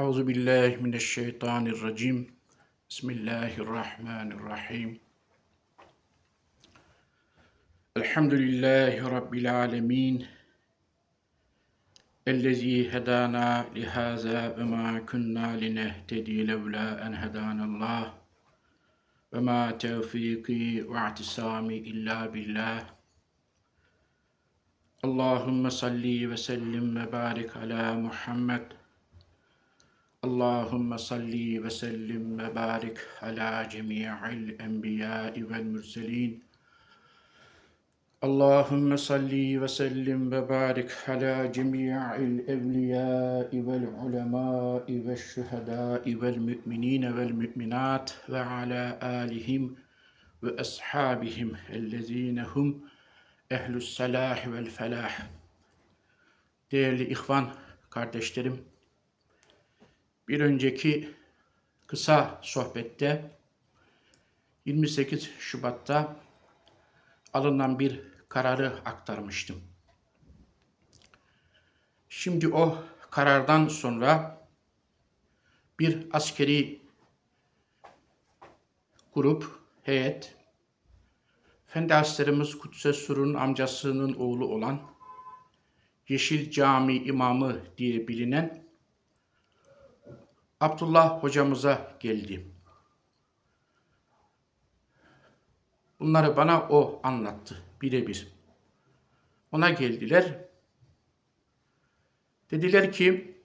Euzu billahi mineşşeytanirracim. Bismillahirrahmanirrahim. Elhamdülillahi Rabbil alemin. Ellezî hedâna lihâzâ ve mâ kunnâ linehtedî levlâ en hedânallâh. Ve mâ tevfîkî ve i'tisâmi illâ billah. Allahümme salli ve sellim ve barik ala Muhammed. Allahümme salli ve sellim ve barik ala cemi'il enbiyai vel mürselin. Allahümme salli ve sellim ve barik ala cemi'il evliyai vel ulemai ve şühedai vel mü'minine vel mü'minat ve ala alihim ve ashabihim ellezine hum ehlus salah vel felah. Değerli ihvan kardeşlerim, bir önceki kısa sohbette 28 Şubat'ta alınan bir kararı aktarmıştım. Şimdi o karardan sonra bir askeri grup, heyet, Efendi Hazretlerimiz Kudüs'e Sur'un amcasının oğlu olan Yeşil Cami imamı diye bilinen Abdullah hocamıza geldi. Bunları bana o anlattı birebir. Ona geldiler. Dediler ki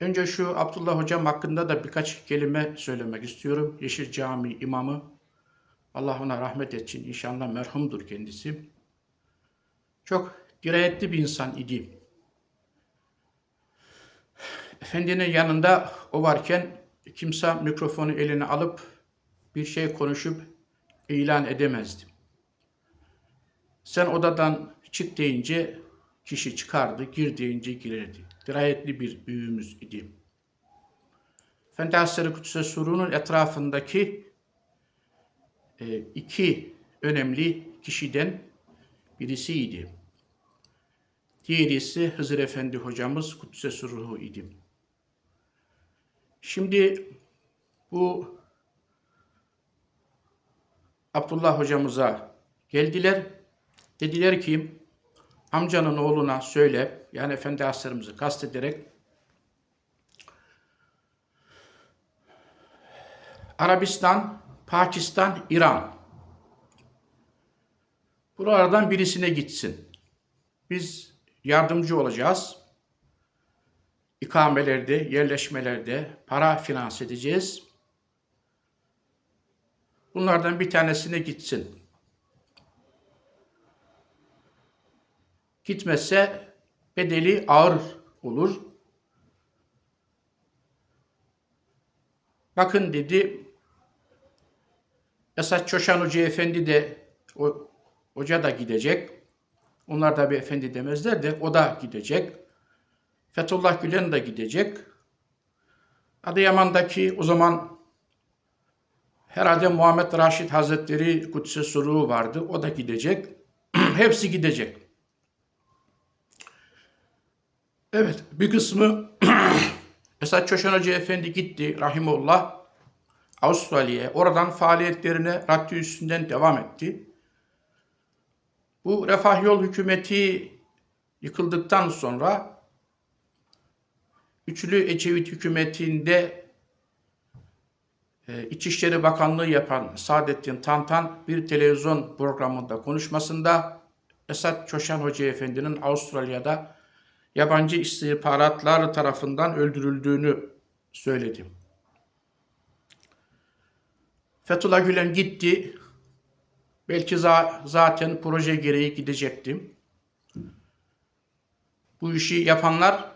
önce şu Abdullah hocam hakkında da birkaç kelime söylemek istiyorum. Yeşil Cami imamı. Allah ona rahmet etsin. İnşallah merhumdur kendisi. Çok dirayetli bir insan idi. Efendinin yanında o varken kimse mikrofonu eline alıp bir şey konuşup ilan edemezdi. Sen odadan çık deyince kişi çıkardı, gir deyince girerdi. Dirayetli bir büyüğümüz idi. Efendi Hazretleri Kudüs'e Suru'nun etrafındaki e, iki önemli kişiden birisiydi. Diğeri ise Hızır Efendi hocamız Kudüs'e Suruhu idi. Şimdi bu Abdullah hocamıza geldiler. Dediler ki amcanın oğluna söyle yani Efendi Asırımızı kastederek Arabistan, Pakistan, İran buralardan birisine gitsin. Biz yardımcı olacağız ikamelerde, yerleşmelerde para finanse edeceğiz. Bunlardan bir tanesine gitsin. Gitmezse bedeli ağır olur. Bakın dedi Esat Çoşan Hoca Efendi de o, hoca da gidecek. Onlar da bir efendi demezler de o da gidecek. Fethullah Gülen de gidecek. Adıyaman'daki o zaman herhalde Muhammed Raşid Hazretleri Kudüs'e soruğu vardı. O da gidecek. Hepsi gidecek. Evet, bir kısmı Esat Çoşan Hoca Efendi gitti rahimullah Avustralya'ya. Oradan faaliyetlerine radyo üstünden devam etti. Bu Refah Yol hükümeti yıkıldıktan sonra Üçlü Ecevit hükümetinde e, İçişleri Bakanlığı yapan Saadettin Tantan bir televizyon programında konuşmasında Esat Çoşan Hoca Efendi'nin Avustralya'da yabancı istihbaratlar tarafından öldürüldüğünü söyledi. Fethullah Gülen gitti. Belki za zaten proje gereği gidecektim. Bu işi yapanlar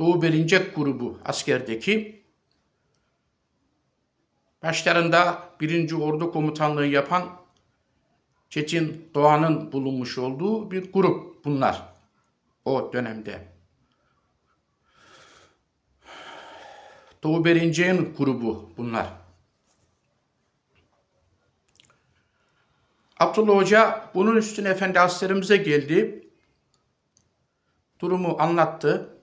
Doğu Berincek grubu askerdeki başlarında birinci Ordu Komutanlığı yapan Çetin Doğan'ın bulunmuş olduğu bir grup bunlar o dönemde. Doğu Berincek'in grubu bunlar. Abdullah Hoca bunun üstüne Efendi Hazretlerimize geldi. durumu anlattı.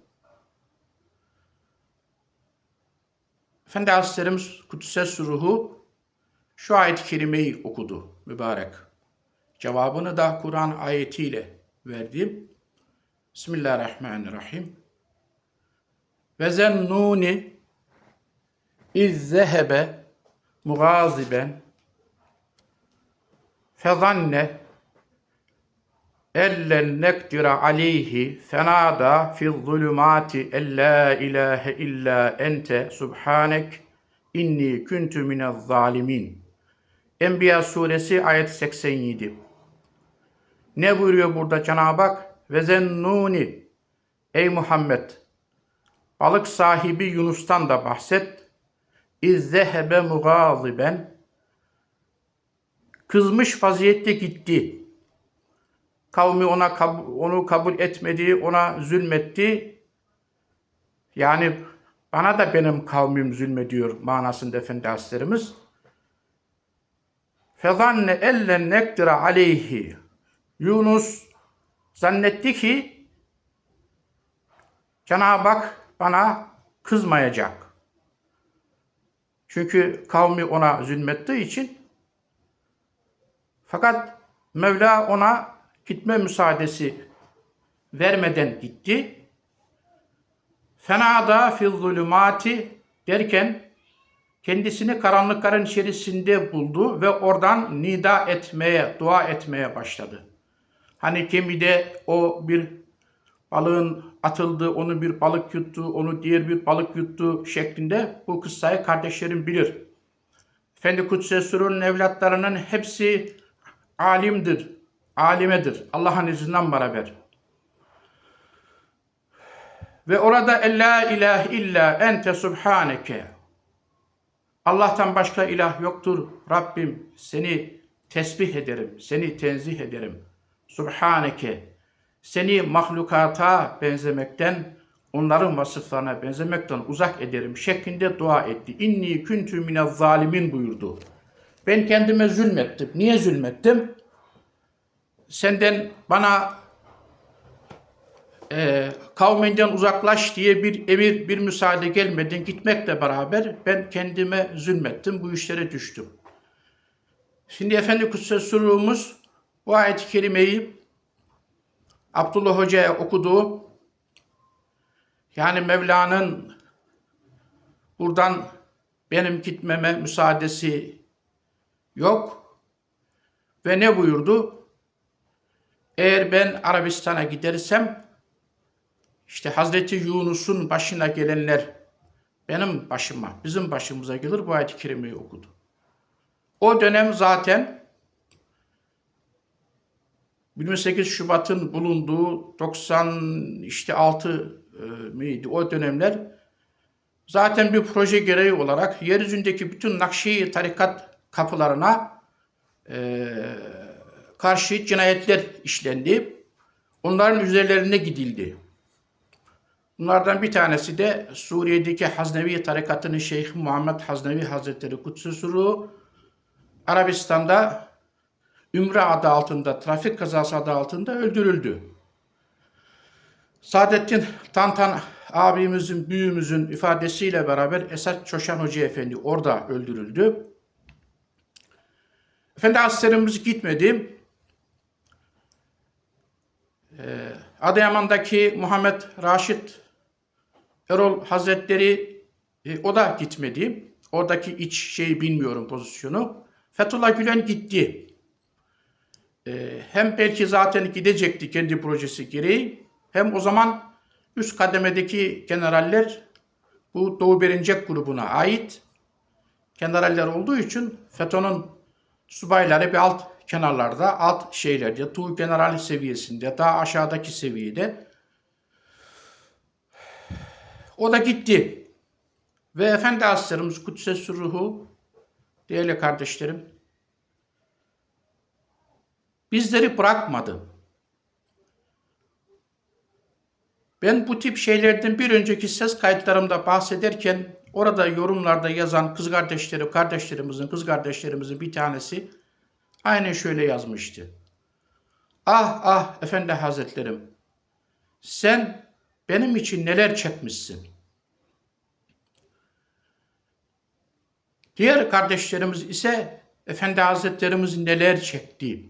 Efendi Hazretlerimiz Kudüs'e ruhu şu ayet-i kerimeyi okudu mübarek. Cevabını da Kur'an ayetiyle verdi. Bismillahirrahmanirrahim. Ve zennuni iz zehebe mugaziben fezanne ellen nekdira aleyhi fenada fi zulümati en la ilahe illa ente subhanek inni kuntu minez zalimin. Enbiya suresi ayet 87. Ne buyuruyor burada Cenab-ı Hak? Ve zennuni ey Muhammed balık sahibi Yunus'tan da bahset. İzzehebe mugaziben kızmış vaziyette gitti. Kavmi ona kab- onu kabul etmedi, ona zulmetti. Yani bana da benim kavmim zulmediyor manasında Efendi Hazretlerimiz. Fezanne ellen nekdira aleyhi. Yunus zannetti ki Cenab-ı Hak bana kızmayacak. Çünkü kavmi ona zulmettiği için fakat Mevla ona gitme müsaadesi vermeden gitti. Fenada fil zulümati derken kendisini karanlıkların içerisinde buldu ve oradan nida etmeye, dua etmeye başladı. Hani gemide o bir balığın atıldı, onu bir balık yuttu, onu diğer bir balık yuttu şeklinde bu kıssayı kardeşlerim bilir. Efendi Kudüs'e Sur'un evlatlarının hepsi alimdir, alimedir. Allah'ın izninden beraber. Ve orada la ilahe illa ente subhaneke. Allah'tan başka ilah yoktur. Rabbim seni tesbih ederim, seni tenzih ederim. Subhaneke. Seni mahlukata benzemekten, onların vasıflarına benzemekten uzak ederim şeklinde dua etti. İnni küntü minez zalimin buyurdu. Ben kendime zulmettim. Niye zulmettim? Senden bana e, kavminden uzaklaş diye bir emir, bir müsaade gelmeden gitmekle beraber ben kendime zulmettim, bu işlere düştüm. Şimdi Efendi Kutsu Surumuz bu ayet-i kerimeyi Abdullah Hoca'ya okudu. Yani Mevla'nın buradan benim gitmeme müsaadesi yok. Ve ne buyurdu? Eğer ben Arabistan'a gidersem işte Hazreti Yunus'un başına gelenler benim başıma, bizim başımıza gelir bu ayet-i kerimeyi okudu. O dönem zaten 28 Şubat'ın bulunduğu 90 işte 6 e, miydi o dönemler zaten bir proje gereği olarak yeryüzündeki bütün Nakşi tarikat kapılarına e, karşı cinayetler işlendi. Onların üzerlerine gidildi. Bunlardan bir tanesi de Suriye'deki Haznevi tarikatının Şeyh Muhammed Haznevi Hazretleri Kutsu Suru Arabistan'da Ümre adı altında, trafik kazası adı altında öldürüldü. Saadettin Tantan abimizin, büyüğümüzün ifadesiyle beraber Esat Çoşan Hoca Efendi orada öldürüldü. Efendi Hazretlerimiz gitmedi. Ee, Adıyaman'daki Muhammed Raşit Erol Hazretleri e, o da gitmedi. Oradaki iç şeyi bilmiyorum pozisyonu. Fethullah Gülen gitti. E, hem belki zaten gidecekti kendi projesi gereği hem o zaman üst kademedeki generaller bu Doğu Berincek grubuna ait generaller olduğu için FETÖ'nün subayları bir alt kenarlarda, alt şeylerde, Tuğ general seviyesinde, daha aşağıdaki seviyede o da gitti. Ve Efendi Hazretlerimiz Kudüs'e ruhu değerli kardeşlerim bizleri bırakmadı. Ben bu tip şeylerden bir önceki ses kayıtlarımda bahsederken orada yorumlarda yazan kız kardeşleri, kardeşlerimizin, kız kardeşlerimizin bir tanesi aynen şöyle yazmıştı. Ah ah efendi hazretlerim. sen benim için neler çekmişsin? Diğer kardeşlerimiz ise Efendi Hazretlerimiz neler çekti?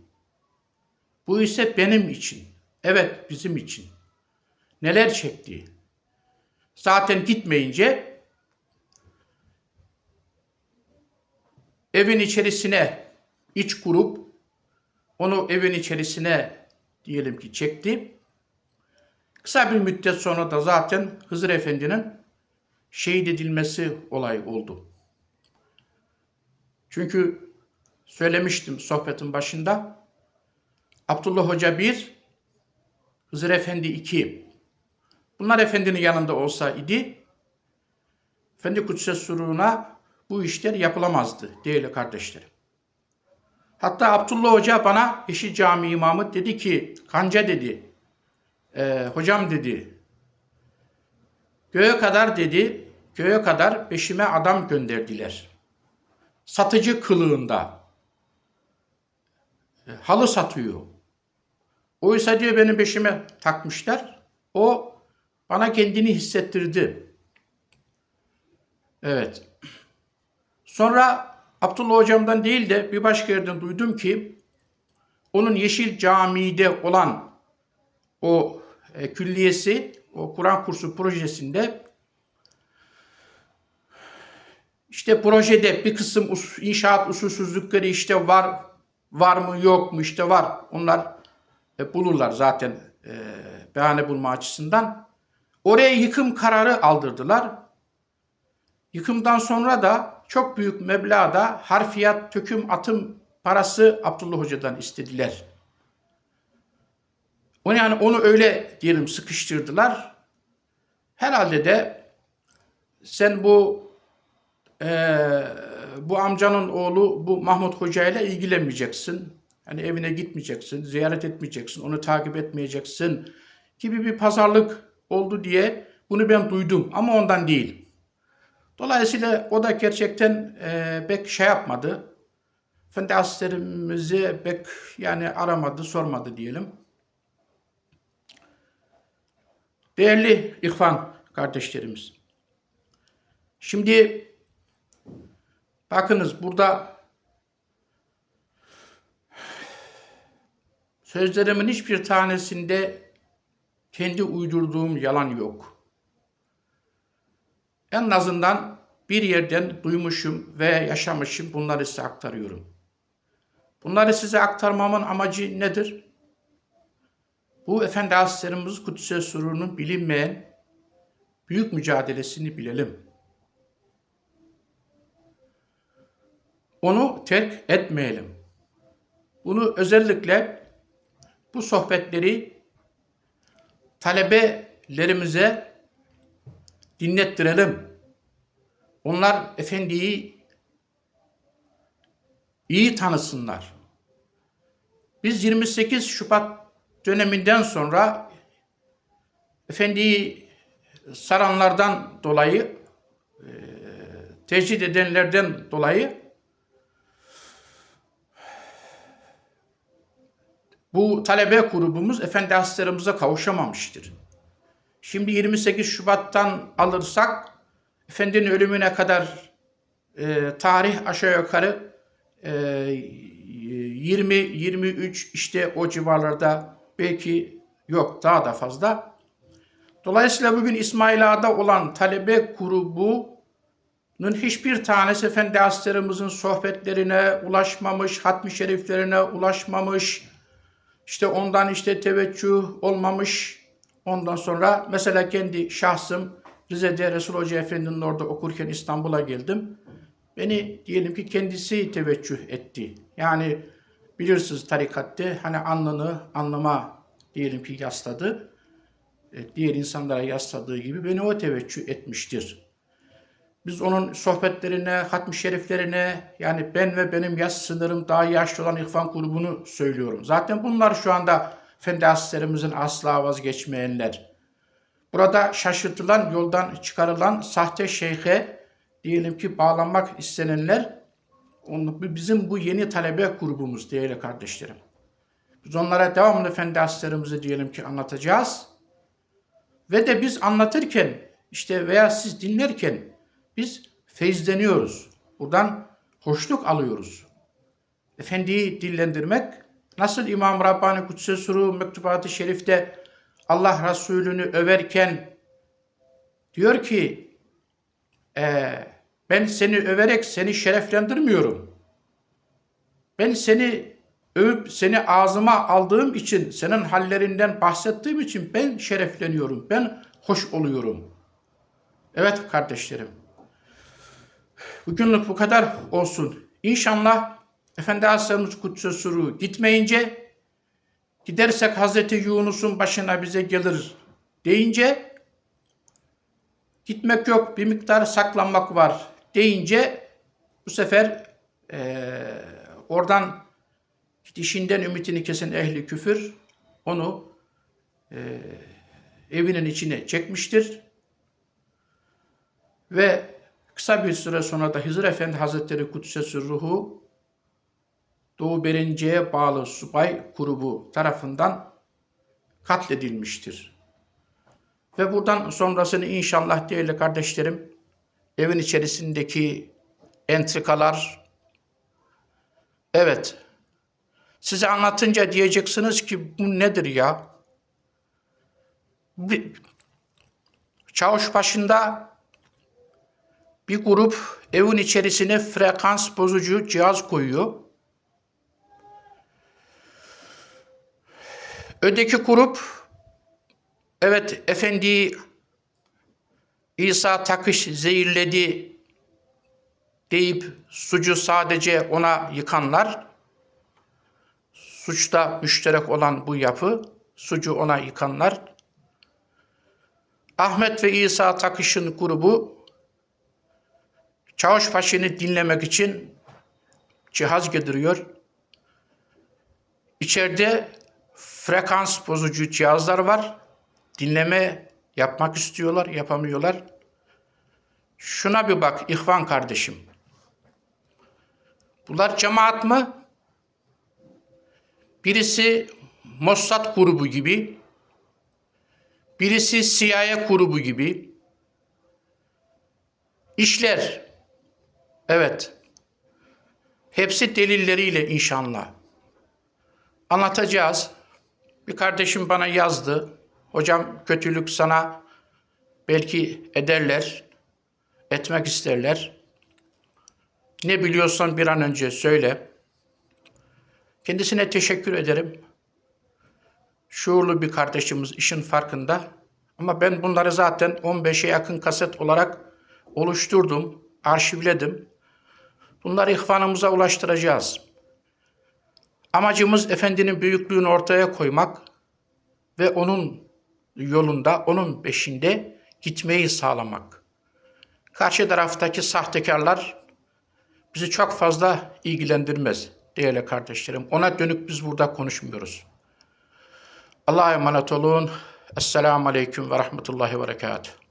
Bu ise benim için. Evet bizim için. Neler çekti? Zaten gitmeyince evin içerisine iç kurup onu evin içerisine diyelim ki çekti. Kısa bir müddet sonra da zaten Hızır Efendi'nin şehit edilmesi olay oldu. Çünkü söylemiştim sohbetin başında. Abdullah Hoca 1, Hızır Efendi 2. Bunlar Efendinin yanında olsa idi, Efendi Kudüs'e suruna bu işler yapılamazdı değerli kardeşlerim. Hatta Abdullah Hoca bana eşi cami imamı dedi ki, kanca dedi, "e, hocam dedi, göğe kadar dedi, göğe kadar peşime adam gönderdiler. Satıcı kılığında. E, halı satıyor. Oysa diyor benim peşime takmışlar. O bana kendini hissettirdi. Evet. Sonra Abdullah hocamdan değil de bir başka yerden duydum ki onun Yeşil Camii'de olan o e, külliyesi, o Kur'an kursu projesinde işte projede bir kısım us, inşaat usulsüzlükleri işte var var mı yok mu işte var. Onlar e, bulurlar zaten e, behane bulma açısından. Oraya yıkım kararı aldırdılar. Yıkımdan sonra da çok büyük meblağda harfiyat, töküm, atım parası Abdullah Hoca'dan istediler. O yani onu öyle diyelim sıkıştırdılar. Herhalde de sen bu eee, bu amcanın oğlu bu Mahmut Hoca ile ilgilenmeyeceksin. Hani evine gitmeyeceksin, ziyaret etmeyeceksin, onu takip etmeyeceksin gibi bir pazarlık oldu diye bunu ben duydum ama ondan değil. Dolayısıyla o da gerçekten e, pek şey yapmadı. Efendi askerimizi pek yani aramadı, sormadı diyelim. Değerli İhvan kardeşlerimiz. Şimdi bakınız burada sözlerimin hiçbir tanesinde kendi uydurduğum yalan yok. En azından bir yerden duymuşum ve yaşamışım bunları size aktarıyorum. Bunları size aktarmamın amacı nedir? Bu Efendi Hazretlerimiz Kudüs'e surunun bilinmeyen büyük mücadelesini bilelim. Onu terk etmeyelim. Bunu özellikle bu sohbetleri talebelerimize dinlettirelim. Onlar efendiyi iyi tanısınlar. Biz 28 Şubat döneminden sonra efendiyi saranlardan dolayı e, tecrit edenlerden dolayı bu talebe grubumuz Efendi Hazretlerimize kavuşamamıştır. Şimdi 28 Şubat'tan alırsak Efendinin ölümüne kadar e, tarih aşağı yukarı e, 20-23 işte o civarlarda belki yok daha da fazla. Dolayısıyla bugün İsmail Ağa'da olan talebe grubunun hiçbir tanesi Efendi Hazretlerimizin sohbetlerine ulaşmamış, hatmi şeriflerine ulaşmamış, işte ondan işte teveccüh olmamış. Ondan sonra mesela kendi şahsım Rize'de Resul Hoca Efendi'nin orada okurken İstanbul'a geldim. Beni diyelim ki kendisi teveccüh etti. Yani bilirsiniz tarikatte hani anlını anlama diyelim ki yasladı. E, Diğer insanlara yasladığı gibi beni o teveccüh etmiştir. Biz onun sohbetlerine, hatmi şeriflerine yani ben ve benim yaş sınırım daha yaşlı olan ihvan grubunu söylüyorum. Zaten bunlar şu anda Efendi Hazretlerimizin asla vazgeçmeyenler. Burada şaşırtılan, yoldan çıkarılan sahte şeyhe diyelim ki bağlanmak istenenler bizim bu yeni talebe grubumuz değerli kardeşlerim. Biz onlara devamlı Efendi Hazretlerimizi diyelim ki anlatacağız. Ve de biz anlatırken işte veya siz dinlerken biz feyizleniyoruz. Buradan hoşluk alıyoruz. Efendiyi dillendirmek nasıl İmam Rabbani Kudüs'e Suru Mektubat-ı Şerif'te Allah Resulü'nü överken diyor ki "Ee, ben seni överek seni şereflendirmiyorum. Ben seni övüp seni ağzıma aldığım için, senin hallerinden bahsettiğim için ben şerefleniyorum. Ben hoş oluyorum. Evet kardeşlerim. Bugünlük bu kadar olsun. İnşallah Efendi Aleyhisselam'ın suru gitmeyince gidersek Hazreti Yunus'un başına bize gelir deyince gitmek yok bir miktar saklanmak var deyince bu sefer eee, oradan dişinden ümitini kesen ehli küfür onu eee, evinin içine çekmiştir. Ve kısa bir süre sonra da Hızır Efendi Hazretleri Kudsesi Ruhu Doğu Berinci'ye bağlı subay grubu tarafından katledilmiştir. Ve buradan sonrasını inşallah değerli kardeşlerim evin içerisindeki entrikalar evet size anlatınca diyeceksiniz ki bu nedir ya? Bir, çavuş başında bir grup evin içerisine frekans bozucu cihaz koyuyor. Öteki grup evet efendi İsa takış zehirledi deyip sucu sadece ona yıkanlar. Suçta müşterek olan bu yapı sucu ona yıkanlar. Ahmet ve İsa takışın grubu Çavuşbaşı'nı dinlemek için cihaz getiriyor. İçeride frekans bozucu cihazlar var. Dinleme yapmak istiyorlar, yapamıyorlar. Şuna bir bak ihvan kardeşim. Bunlar cemaat mı? Birisi Mossad grubu gibi, birisi CIA grubu gibi. İşler, evet, hepsi delilleriyle inşallah. Anlatacağız. Bir kardeşim bana yazdı. Hocam kötülük sana belki ederler, etmek isterler. Ne biliyorsan bir an önce söyle. Kendisine teşekkür ederim. Şuurlu bir kardeşimiz işin farkında. Ama ben bunları zaten 15'e yakın kaset olarak oluşturdum, arşivledim. Bunları ihvanımıza ulaştıracağız. Amacımız efendinin büyüklüğünü ortaya koymak ve onun yolunda, onun peşinde gitmeyi sağlamak. Karşı taraftaki sahtekarlar bizi çok fazla ilgilendirmez değerli kardeşlerim. Ona dönük biz burada konuşmuyoruz. Allah'a emanet olun. Esselamu Aleyküm ve Rahmetullahi ve Berekatuhu.